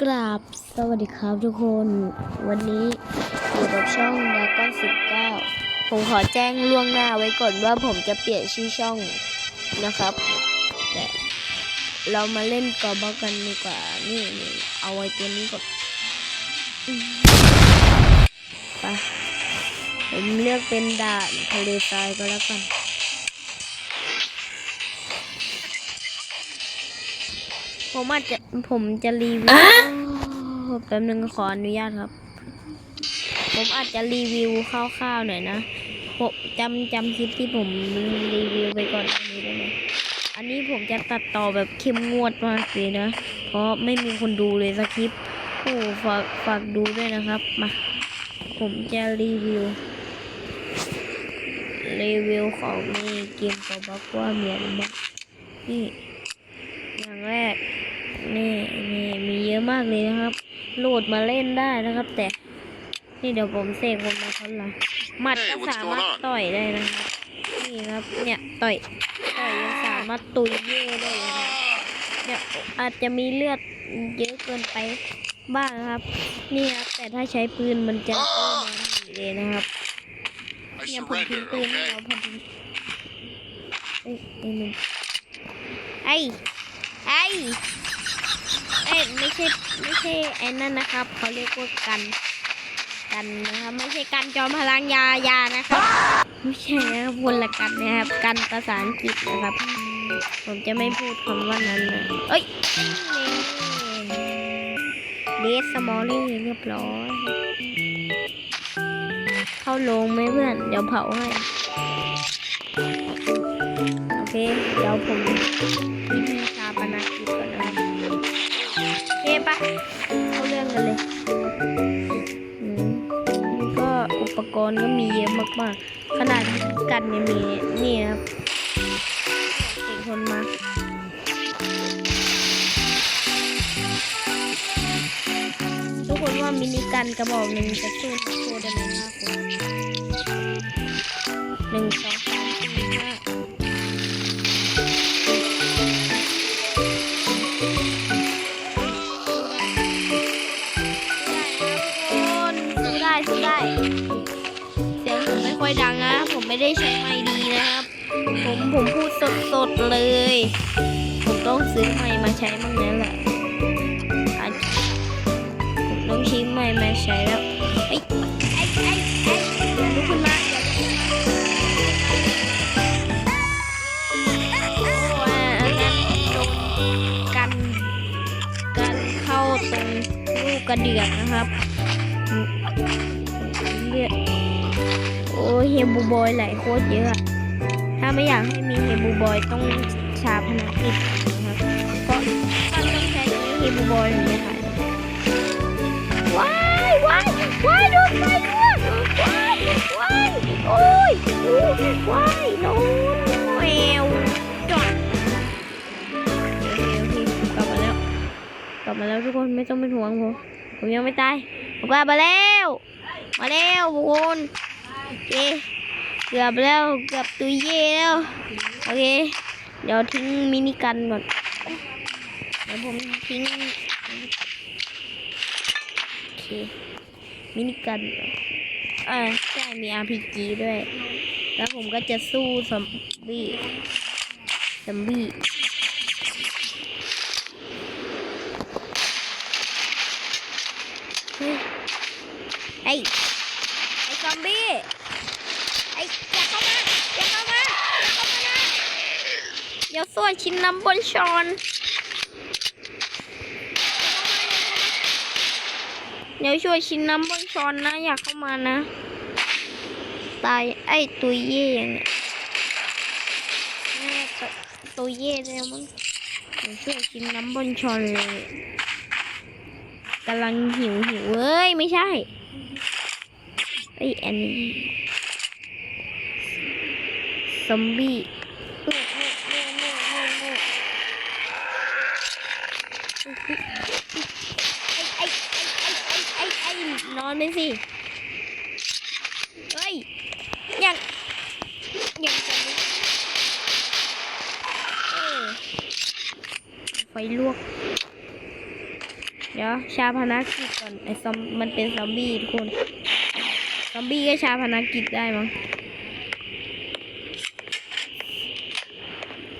กราบสวัสดีครับทุกคน วันนี้อยู่กับช่องดาก้อนสิบเก้าผมขอแจ้งล่วงหน้าไว้ก่อนว่าผมจะเปลี่ยนชื่อช่องนะครับ แต่เรามาเล่นกอบกันดีกว่านี่นี่เอาไว้ตัวนี้ก่อนไปผมเลือกเป็นด่านทะเลทรายก็แล้วกัน ผมอาจจะผมจะรีวิวแป๊บนึงขออนุญาตครับ ผมอาจจะรีวิวคร่าวๆหน่อยนะผมจำจำคลิปที่ผมรีวิวไปก่อนอันนี้ได้ไหมอันนี้ผมจะตัดต่อแบบเข้มงวดมากเลยนะ เพราะไม่มีคนดูเลยสักคลิปโอ้ฝากฝากดูด้วยนะครับมาผมจะรีวิว รีวิวของในเกมตัวบักว่าเหมียนบักนี่อย่างแรก นี่นี่มีเยอะมากเลยนะครับ โหลดมาเล่นได้นะครับ แต่ นี่เดี๋ยวผมเสกผมมาทอนหลังหมัดก็ Hey, what's สามารถ going on? ต่อยได้นะครับนี่ครับเนี่ยต่อยต่อยยังสามารถตุยเย่ได้เลยครับเนี่ยอาจจะมีเลือดเยอะเกินไปบ้างนะครับ นี่ครับแต่ถ้าใช้ปืนมันจะโอ้มันหนีเลยนะครับ I เนี่ยผมทิ้ง surrender, ปืนให้ okay? เราพอดีเอ้ยไอ้หนุ่มไอ้ ไอ้เอ้ยไม่ใช่ไม่ใช่ไอ้นั่นนะครับเขาเรียกว่ากัน กันนะครับไม่ใช่กันจอมพลังยายานะครับไม่ใช่นะครับคนละกันนะครับกันภาษาอังกฤษนะครับ ผมจะไม่พูดคำว่านั้นนะเอ้ยเดสสมอลลี่เรียบร้อยเข้าโรงไหมเพื่อน เดี๋ยวเผาให้ โอเค เดี๋ยวผมพิธีชาปนกิจก่อนนะครับ โอเคปะเข้าเรื่องกันเลยอืมนี่ก็อุปกรณ์ก็มีเยอะมากๆ ขนาดกันยังมีนี่ครับเก่งคนมาทุกคนว่ามินิกันกระบอกหนึ่งจะสู้นักโทษได้ไหมห้าคนหนึ่งสองสามสี่ห้า อยดังนะ ผมไม่ได้ใช้ไมค์ดีนะครับ ผมผมพูดสดๆเลย ผมต้องซื้อไมค์มาใช้บ้างแล้วแหละผมต้องชี้ใหม่มาใช้แล้วไอ้ไอ้ไอ้ไอ้อย่าลุกขึ้นมาอย่าลุกขึ้นมาวันนั้นโดนกันกันเข้าตรงลูกกระเดือกนะครับเลือด อ้เฮบูบอยไหลโคตรเยอะ ถ้าไม่อยากให้มีเฮบูบอยต้องชาพนักกิจนะครับเพราะมันต้องใช้เฮบูบอยถึงจะหายว้ายว้ายว้ายโดนไฟลวกว้ายว้ายโอ้ยโอ้ยว้ายโน้แมวจอดโอเคโอเคกลับมาแล้ว กลับมาแล้วทุกคนไม่ต้องเป็นห่วงผมผมยังไม่ตายผมกลับมาแล้ว มาแล้วทุกคน เค เกือบแล้วเกือบตุยเย่แล้ว โอเค เดี๋ยวทิ้งมินิกันก่อน เดี๋ยวผมทิ้ง โอเค มินิกันเหรออใช่มี RPG ด้วย แล้วผมก็จะสู้ซอมบี้ซอมบี้เฮ้ยไอ้ไอ้ซอมบี้ ไอ้อย่าเข้ามา อย่าเข้ามา อย่าเข้ามานะเดี๋ ยวส่วนชิ้นน้ำบนช้อน เดี๋ยวช่วยชิ้นน้ำบนช้อนนะ อยากเข้ามานะ ตายไอ้ตุยเย่เนี่ยแม่ตตุยเย่แล้วมั้งเดี๋ยวช่วยชิ้นน้ำบนช้อนเลยกำลังหิวหิวเอ้ย ไม่ใช่ไอ้อันนี้ซอมบี้โง่โง่โง่โง่โง่โง่ไอ้ไอ้ไอ้ไอ้ไอ้ไอ้ นอนไปสิ เฮ้ยยังยังจะลุกเออไฟลวก เดี๋ยวชาพนักกิจก่อนไอซอมมันเป็นซอมบี้ทุกคน ซอมบี้ก็ชาพนักกิจได้มั้ง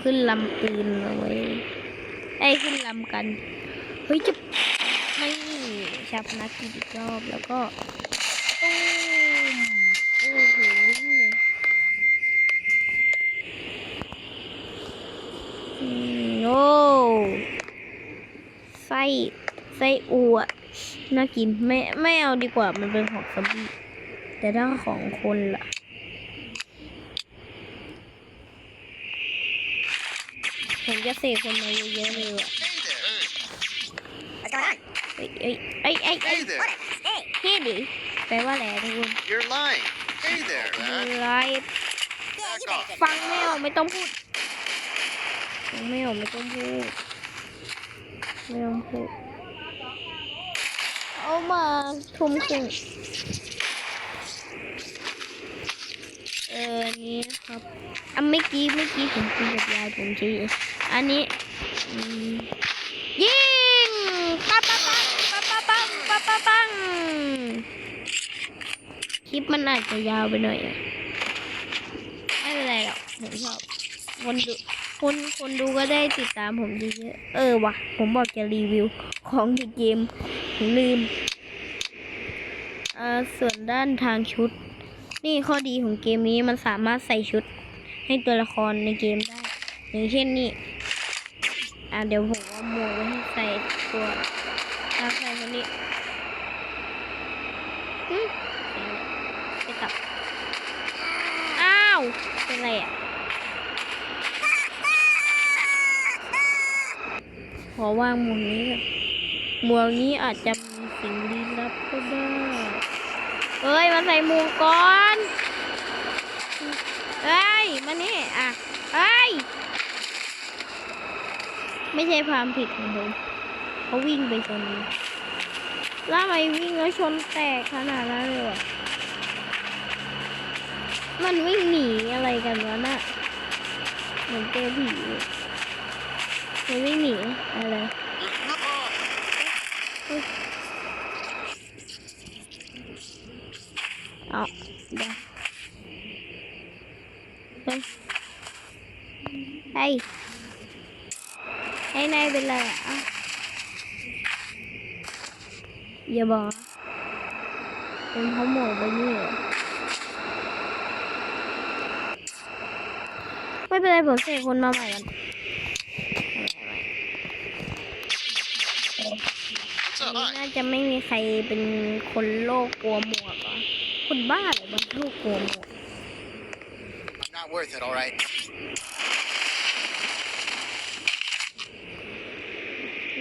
ขึ้นลำปืนเอาไว้ไอ้ขึ้นลำกัน เฮ้ยจะไม่ ชาพนักกิจอีกรอบแล้วก็ตูมโอ้โหอืมโอ้ไส้ไส้อัวน่ากินไม่ไม่เอาดีกว่ามันเป็นของซอมบี้แต่ถ้าของคนล่ะผมจะเสกคนมาเยอะๆเลยอะ เอ้ยเอ้ยเอ้ยเอ้ยเอ้ย Hey there. เฮ้ดิแปลว่าอะไรทุกคน You're lying. Hey there, man. ไลฟ์ Back off. ฟังไม่ออกไม่ต้องพูดฟังไม่ออกไม่ต้องพูดไม่ต้องพูดเอามาทุ่มครึ่งเอออันนี้นะครับอันเมื่อกี้เมื่อกี้ผมคุยกับยายผมทีอันนี้อืมยิงปั๊บปั๊บปั๊บปั๊บปั๊บ ปั๊บปั๊บปั๊บคลิปมันอาจจะยาวไปหน่อยอะไม่เป็นไรหรอกผมชอบคนดูคนคนดูก็ได้ติดตามผมเยอะๆ เออว่ะผมบอกจะรีวิวของในเกมผมลืม อ่า ส่วนด้านทางชุด นี่ข้อดีของเกมนี้มันสามารถใส่ชุดให้ตัวละครในเกมได้ อย่างเช่นนี่ อ่าเดี๋ยวผมเอาหมวกไว้ให้ใส่ตัวถ้าใส่คนนี้หึไปตับ อ้าว เป็นไรอะขอวางหมวกนี้ก่อนหมวกนี้อาจจะมีสิ่งลี้ลับก็ได้เอ้ยมาใส่หมวกก่อนเอ้ยมานี่อะเอ้ยไม่ใช่ความผิดของผมเขาวิ่งไปชนแล้วทำไมวิ่งแล้วชนแตกขนาดนั้นเลยวะ มันวิ่งหนีอะไรกันวะน่ะเหมือนเจอผีมันวิ่งหนีอะไรเอาเดี๋ยวเฮ้ยให้นายเป็นไรอะเอ้าอย่าบอกเป็นเพราหมวกใบนี้ เหรอไม่เป็นไรผมเสกคนมาใหม่กัน What's อัน up? นี้ Hi. น่าจะไม่มีใครเป็นคนโลกกลัวหมวกเหรอคนบ้าเหรอบางโลกกลัวหมวก I'm not worth it, all right?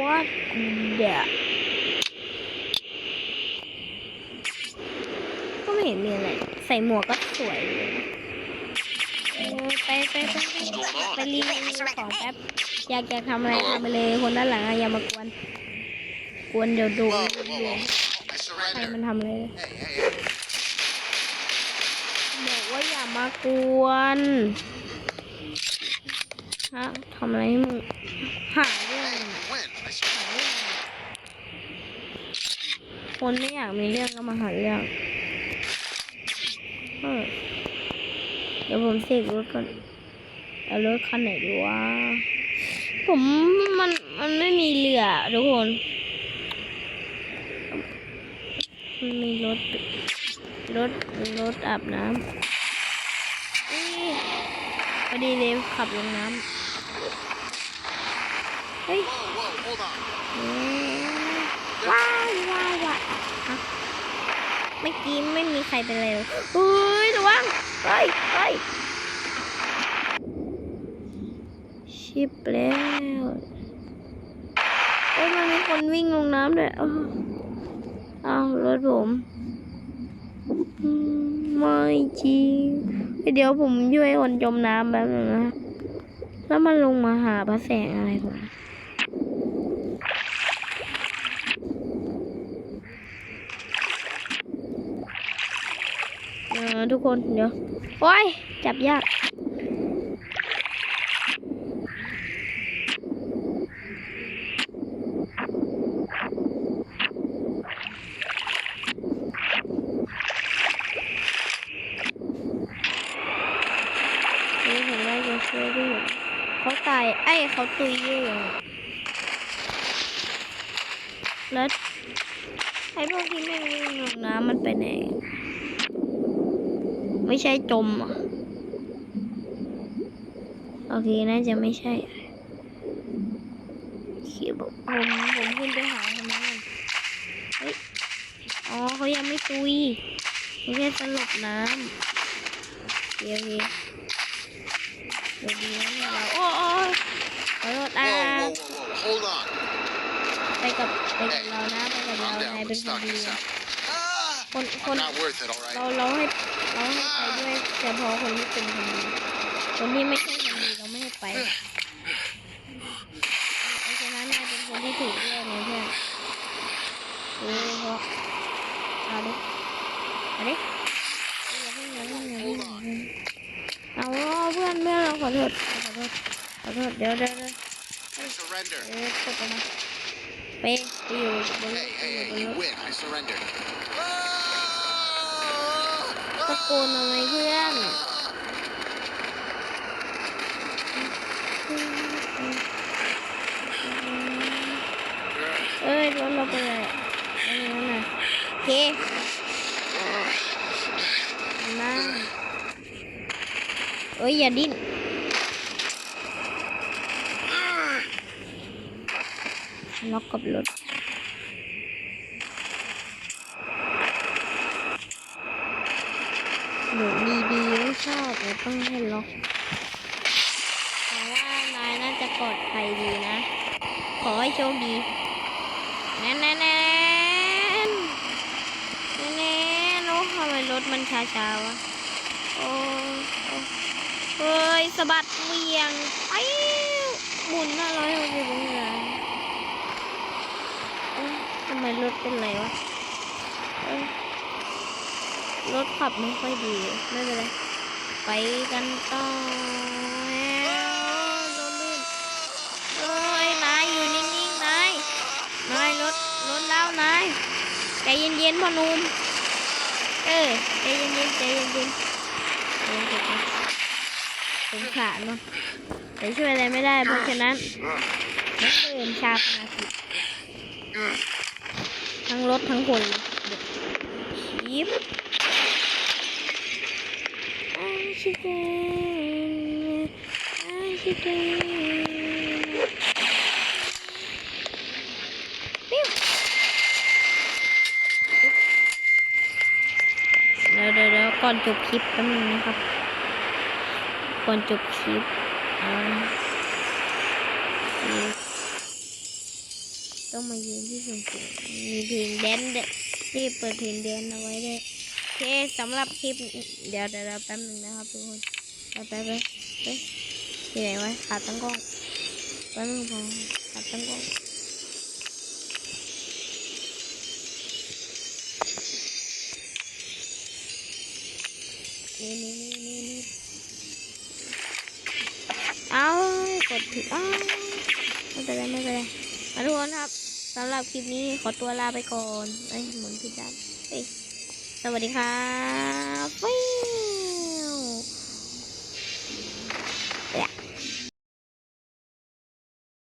What the ก็ไม่เห็นมีอะไร ใส่หมวกก็สวยเลยนะเออ ไปไปไปไปรีวิวของแป๊บอยากจะทำอะไรทำไปเลยคนด้านหลังอย่ามากวนกวนเดี๋ยวดน Whoa, whoa, whoa. I ใครมันทำอะไรบอกว่าอย่ามากวนฮะทำอะไรให้มึงหาเรื่อง Hey, you win. I swear. หาเรื่องคนไม่อยากมีเรื่องก็มาหาเรื่องเออ เดี๋ยวผมเสกรถก่อนเอารถคันไหนดีวะผมมันมันไม่มีเหลือทุกคน มันมีรถรถรถอาบน้ำอุ๊ยพอดีเลยขับลงน้ำเฮ้ย Whoa, whoa, hold on. อืมว้ายว้ายว้ายฮะ เมื่อกี้ไม่มีใครเป็นเลยเฮ้ยระวังเฮ้ยเฮ้ยชิบแล้วเอ้ยมันมีคนวิ่งลงน้ำด้วยอ้าวรถผมไม่จริงเดี๋ยวผมช่วยคนจมน้ำแป๊บนึงนะแล้วมันลงมาหาพระแสงอะไรผม นะทุกคนเดี๋ยวโอ้ยจับยากเขาตาไอ้เขาตุยอยู่แล้วไอ้พวกที่ไม่งวิ่งงน้ำมันไปไหน ไม่ใช่จมเหรอะโอเคน่าจะไม่ใช่เขียบอกผมผมขึ้นไปหาคนนั้นก่อนเฮ้ยอ๋อเขายังไม่ตุยเขาแค่สลบน้ำเดี๋ยวนี้เดี๋ยวดีนะเนี่ยเราโอ้โอ้ยขอโทษ Whoa, อ่า whoa, whoa, whoa. Hold on. ไปกับไปกับเรานะไปกับเรา Calm นาย down. เป็น Let's คน talk ดี this นะ out. Ah! คนค I'm น not worth it, all เรา right? เราให้เราให้ไปด้วยเฉพาะคนที่เป็นคนดีคนที่ไม่ใช่คนดีเราไม่ให้ไปเพราะฉะนั้นนายเป็นคนที่ถูกเลือกนะเพื่อนเออเพราะเอาดิเอาดิอย่าเพิ่งอย่าเพิ่งอย่าเพิ่งอย่าเพิ่งเอาเพื่อนเพื่อนเราขอโทษขอโทษขอโทษเดี๋ยวเดี๋ยวเดี๋ยว Surrender. เออตกมาไปไปอยู่บนรถ Hey, ไป hey, อยู่ hey, บน you รถ โกนอะไรเพื่อนเอ้ยรถเราไปเลยอันนี้นั่นน่ะโอเคนั่งเอ้ยอย่าดิ้นล็อกกับรถ หนูดีๆไม่ช อบเลยต้องให้ล็อกแต่ว่านายน่าจะปลอดภัยดีนะ ขอให้โชคดีแน่นแน่นแน่นแน่นแน่โอ้ทำไมรถมันช้าๆวะโอ้โอ้เฮ้ยสะบัดเวียงไปหมุนห้าร้อยหกสิบองศาทำไมรถเป็นไรวะรถขับไม่ค่อยดี ไม่เป็นไร ไปกันต่อแล้วรถลื่นเอ้ยนายอยู่นิ่งๆนายนายรถรถแล้วนายใจเย็นๆพ่อนุ่มเออใจเย็นๆใจเย็นๆใจเย็นๆสงสารเนาะแต่ช่วยอะไรไม่ได้เพราะฉะนั้นนักเดินชาพนากิจทั้งรถทั้งคนเด็กชิป Ashton, Ashton. ปิ้ว เดี๋ยวเดี๋ยวก่อนจบคลิปแป๊บนึงนะครับ ก่อนจบคลิปต้องมายืนที่สูงๆมีเพลงแดนซ์ด้วยรีบเปิดเพลงแดนเอาไว้ด้วย เคสำหรับคลิป เดี๋ยวเดี๋ยวแป๊บนึงนะครับทุกคนไปไปไปไปที่ไหนวะขาดตั้งกล้องแป๊บนึงพอขาดตั้งกล้องนี่นี่นี่นี่นี่เอากดผิดอ้าวไม่เป็นไรไม่เป็นไรทุกคนครับสำหรับคลิปนี้ขอตัวลาไปก่อนเอ้หมุนผิดด้าน วัสดีครับ